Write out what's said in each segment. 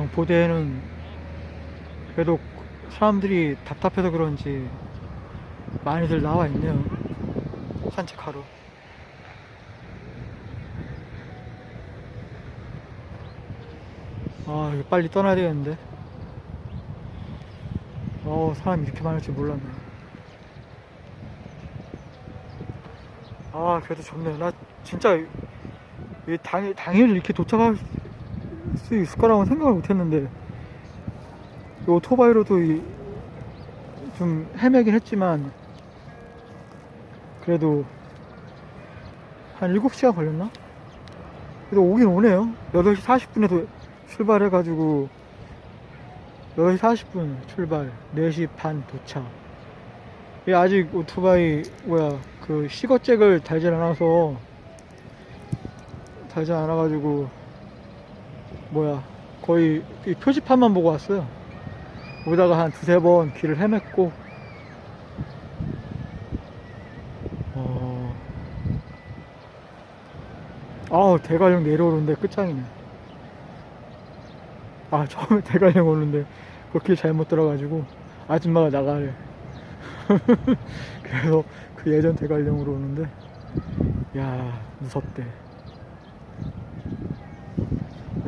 경포대에는 그래도 사람들이 답답해서 그런지 많이들 나와 있네요. 산책하러. 아, 이거 빨리 떠나야 되겠는데. 어, 사람 이렇게 많을 줄 몰랐네. 아, 그래도 좋네. 나 진짜 이 당, 당일 이렇게 도착할 수 있을 거라고 생각을 못 했는데, 이 오토바이로도 이, 좀 헤매긴 했지만, 그래도 한 7시간 걸렸나? 그래도 오긴 오네요. 8시 40분에 출발해가지고, 8시 40분 출발, 4시 반 도착. 이 아직 오토바이, 뭐야, 그 시거잭을 달질 않아서, 달질 않아가지고, 뭐야, 거의 이 표지판만 보고 왔어요. 오다가 한 두세 번 길을 헤맸고, 어, 아우, 대관령 내려오는데 끝장이네. 아, 처음에 대관령 오는데, 그길 잘못 들어가지고, 아줌마가 나가래. 그래서 그 예전 대관령으로 오는데, 야 무섭대.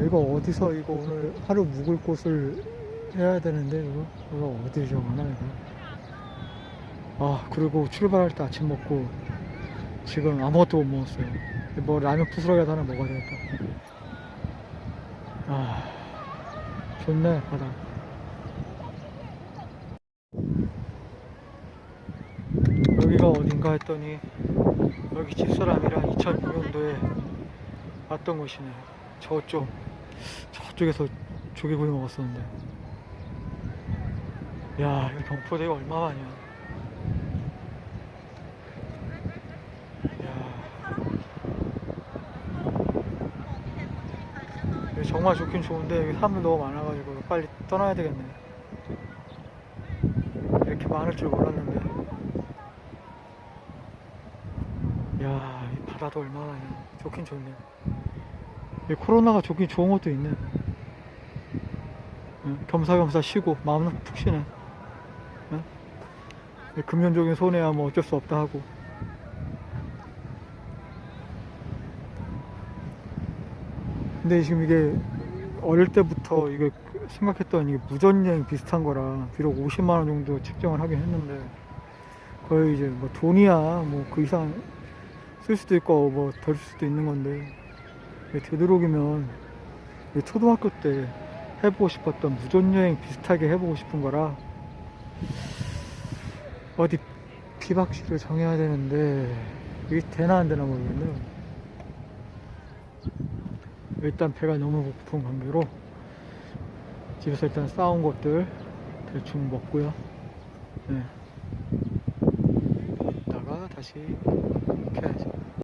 이거 어디서 이거 오늘 하루 묵을 곳을 해야 되는데, 이거? 이거 어디 정하나, 이거? 아, 그리고 출발할 때 아침 먹고, 지금 아무것도 못 먹었어요. 뭐 라면 부스러기라도 하나 먹어야 되겠다. 아, 좋네, 바다. 여기가 어딘가 했더니 여기 집사람이랑 2006년도에 왔던 곳이네. 저쪽 저쪽에서 조개구이 먹었었는데. 야, 이 경포대가 얼마 만이야. 야. 여기 정말 좋긴 좋은데 여기 사람들 너무 많아가지고 빨리 떠나야 되겠네. 이렇게 많을 줄 몰랐는데. 야, 이 바다도 얼마나 좋긴 좋네. 이 코로나가 좋긴 좋은 것도 있네. 응, 겸사겸사 쉬고 마음 푹 쉬네. 응? 이 금전적인 손해야 뭐 어쩔 수 없다 하고. 근데 지금 이게 어릴 때부터 이게 생각했던 이게 무전여행 비슷한 거라 비록 50만 원 정도 책정을 하긴 했는데 거의 이제 뭐 돈이야 뭐 그 이상 쓸 수도 있고 뭐 덜 쓸 수도 있는 건데 되도록이면 초등학교 때 해보고 싶었던 무전여행 비슷하게 해보고 싶은 거라 어디 비박지를 정해야 되는데 이게 되나 안 되나 모르겠네요. 일단 배가 너무 고픈 관계로 집에서 일단 싸온 것들 대충 먹고요. 네. 이따가 다시 해야지